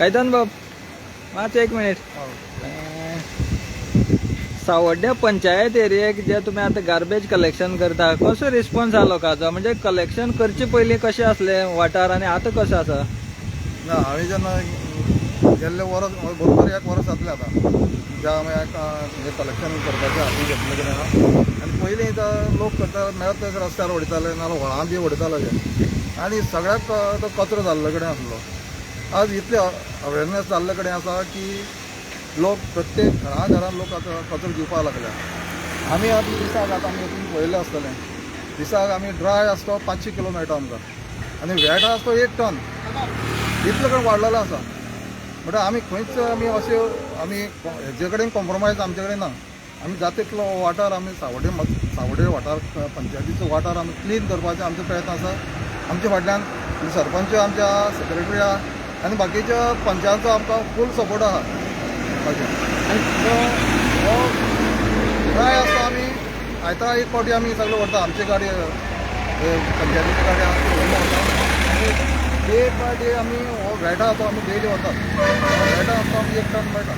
कैतन बाब? मात एक मिनिट. सावड्ड्या पंचायत एरियेक जे तुम्ही आता गार्बेज कलेक्शन करता कसो रिस्पॉन्स आलो काजो म्हणजे कलेक्शन करचे पयलीं कशें आसलें? वाठार आनी आतां कशें आसा? ना हांवें जेन्ना गेल्ले वर्स बरोबर एक वर्स जातलें आतां. ज्या हें कलेक्शन करपाचें हातीन घेतलें कितें आहा आनी पयलीं इथं लोक करता मेळत रस्त्यार उडयताले नाल्यार व्हळां बी उडयताले जे आनी सगळ्याक तो कचरो जाल्ले कडेन आसलो. आज इतले अवेरनेस जाल्ले कडेन आसा की लोक प्रत्येक घरा घरान लोक आतां कचरो दिवपाक लागल्या आमी आतां दिसाक आतां आमी तुमी पळयलें आसतलें दिसाक आमी ड्राय आसतो पांचशी किलो मेळटा आमकां आनी वेट आसतो एक टन. इतलो कडेन वाडलेलो आसा म्हणटा आमी खंयच आमी अशें आमी हेजे कडेन कॉम्प्रोमायज आमचे कडेन ना आमी जाता तितलो वाठार आमी सावडे सावडे वाठार पंचायतीचो वाठार आमी क्लीन करपाचे आमचो प्रयत्न आसा आमच्या फाटल्यान सरपंच आमच्या सेक्रेटरी आहा आनी बाकीच्या पंचायतीचो आमकां फूल सपोर्ट आहा. अशें आनी तो हो ट्राय आसता आमी आयता एक फावटी आमी सगळे व्हरता आमची गाडी पंचायतीची गाडी डे बाय डे आमी हो वेटा तो आमी डेली वतात वेटा आसता आमी एक टन मेळटा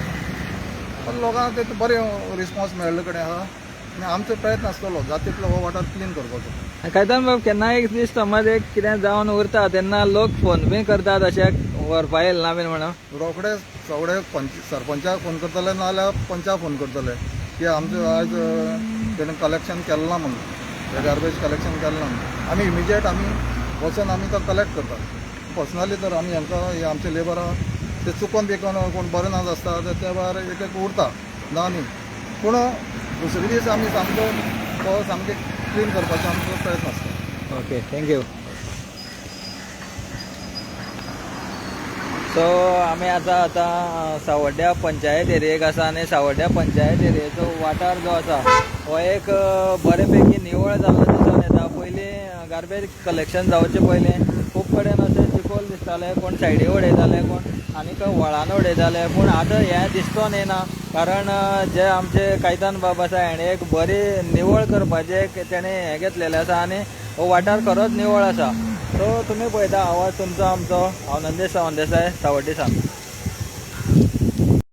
पण लोकांक ते बरें रिस्पॉन्स मेळ्ळे कडेन आहा. आनी आमचो प्रयत्न आसतलो जाता तितलो हो वाठार क्लीन करपाचो कैतन बाब केन्ना एक दीस समज एक कितें जावन उरता तेन्ना लोक फोन बी करतात अशें व्हरपा येयला बीन म्हणून रोखडे सगळे पंच सरपंचाक फोन करतले नाल्यार पंचाक फोन करतले. की आमचें आयज तेणें कलेक्शन केलें ना म्हणून. गार्बेज कलेक्शन केलें ना म्हणून. आमी इमिजिएट आमी वचून आमी तो कलेक्ट करतात पर्सनली तर आमी हांकां हे आमचे लेबर ते चुकोन बिकोन कोण बरे नाच आसता तर त्या भायर एक एक उरता. ना न्ही पूण दुसरे दीस आमी सामको तो सामके क्लीन करपाचो आमचो प्रयत्न आसता ओके थँक्यू सो आमी आतां आतां सावड्ड्या पंचायत एरियेक आसा आनी सावड्ड्या पंचायत एरियेचो वाठार जो आसा हो एक बरे बऱ्यापैकी निवळ जाल्लो दिसून येता. पयलीं गार्बेज कलेक्शन जावचे पयलीं खूब कडेन अशें चिकोल दिसताले कोण सायडीक उडयताले कोण आनीक व्हळान उडयताले पूण आतां हें दिसतोन येना कारण जे आमचे कायतान बाब आसा हेणें एक बरी निवळ करपाचें एक तेणें हें घेतलेलें आसा आनी हो वाठार खरोच निवळ आसा सो तुमी पळयता आवाज तुमचो आमचो. हांव नंदेश सावंत देसाय सांग